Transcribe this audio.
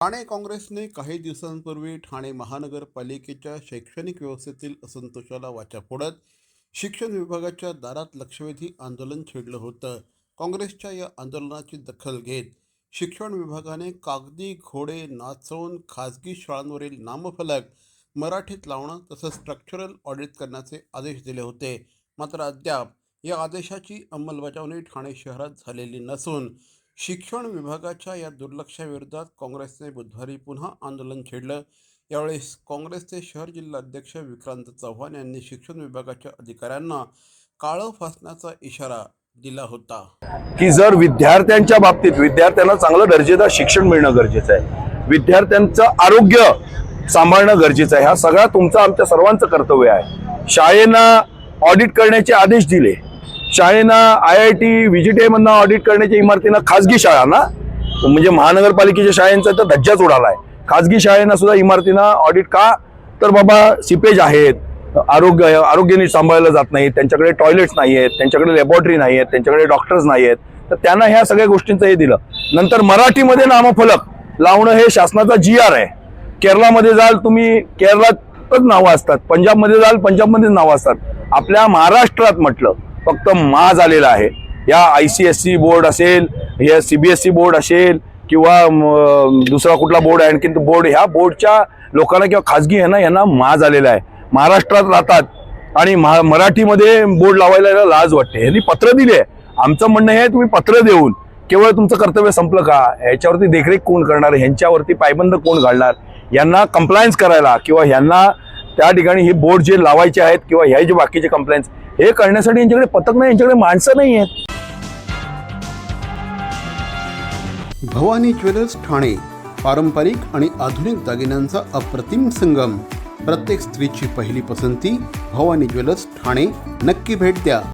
ठाणे काँग्रेसने काही दिवसांपूर्वी ठाणे महानगरपालिकेच्या शैक्षणिक व्यवस्थेतील असंतोषाला वाचा फोडत शिक्षण विभागाच्या दारात लक्षवेधी आंदोलन छेडलं होतं. काँग्रेसच्या या आंदोलनाची दखल घेत शिक्षण विभागाने कागदी घोडे नाचवून खाजगी शाळांवरील नामफलक मराठीत लावणं तसंच स्ट्रक्चरल ऑडिट करण्याचे आदेश दिले होते. मात्र अद्याप या आदेशाची अंमलबजावणी ठाणे शहरात झालेली नसून शिक्षण विभागाच्या या दुर्लक्षाविरोधात काँग्रेसने बुधवारी पुन्हा आंदोलन छेडलं यावेळेस काँग्रेसचे शहर जिल्हा अध्यक्ष विक्रांत चव्हाण यांनी शिक्षण विभागाच्या अधिकाऱ्यांना काळं फासण्याचा इशारा दिला होता. की जर विद्यार्थ्यांच्या बाबतीत विद्यार्थ्यांना चांगलं दर्जेदार शिक्षण मिळणं गरजेचं आहे. विद्यार्थ्यांचं आरोग्य सांभाळणं गरजेचं आहे. हा सगळा तुमचा आमच्या सर्वांचं कर्तव्य आहे. शाळेनं ऑडिट करण्याचे आदेश दिले. शाळेना आय आय टी व्हीजीटीमधनं ऑडिट करण्याच्या इमारतीनं खाजगी शाळांना म्हणजे महानगरपालिकेच्या शाळेंचा तर धज्जाच उडाला आहे खाजगी शाळेना सुद्धा इमारतीनं ऑडिट का? तर बाबा सिपेज आहेत. आरोग्य आरोग्य नीट सांभाळलं जात नाही त्यांच्याकडे टॉयलेट्स नाही आहेत त्यांच्याकडे लॅबॉरेटरी नाही आहेत त्यांच्याकडे डॉक्टर्स नाही आहेत तर त्यांना ह्या सगळ्या गोष्टींचं हे दिलं. नंतर मराठीमध्ये नामफलक लावणं हे शासनाचा जी आर आहे. केरळामध्ये जाल तुम्ही केरळातच नावं असतात. पंजाबमध्ये जाल पंजाबमध्येच नावं असतात. आपल्या महाराष्ट्रात म्हटलं फक्त मा आलेला आहे. या I C S C board असेल या C B S C board असेल किंवा दुसरा कुठला बोर्ड आहे आणखीन बोर्ड ह्या बोर्डच्या लोकांना किंवा खाजगी आहे ना यांना मा झालेला आहे. महाराष्ट्रात राहतात आणि महा मराठीमध्ये बोर्ड लावायला लाज वाटते. यांनी पत्र दिले. आमचं म्हणणं हे तुम्ही पत्र देऊन केवळ तुमचं कर्तव्य संपलं का? ह्याच्यावरती देखरेख कोण करणार? ह्यांच्यावरती पायबंद कोण घालणार? यांना कंप्लायन्स करायला किंवा ह्यांना त्या ठिकाणी हे बोर्ड जे लावायचे आहेत किंवा ह्या जे बाकीचे कंप्लायन्स हे करण्यासाठी यांच्याकडे पथक नाही यांच्याकडे माणसं नाही आहेत. भवानी ज्वेलर्स ठाणे पारंपरिक आणि आधुनिक दागिन्यांचा अप्रतिम संगम. प्रत्येक स्त्रीची पहिली पसंती भवानी ज्वेलर्स ठाणे. नक्की भेट द्या.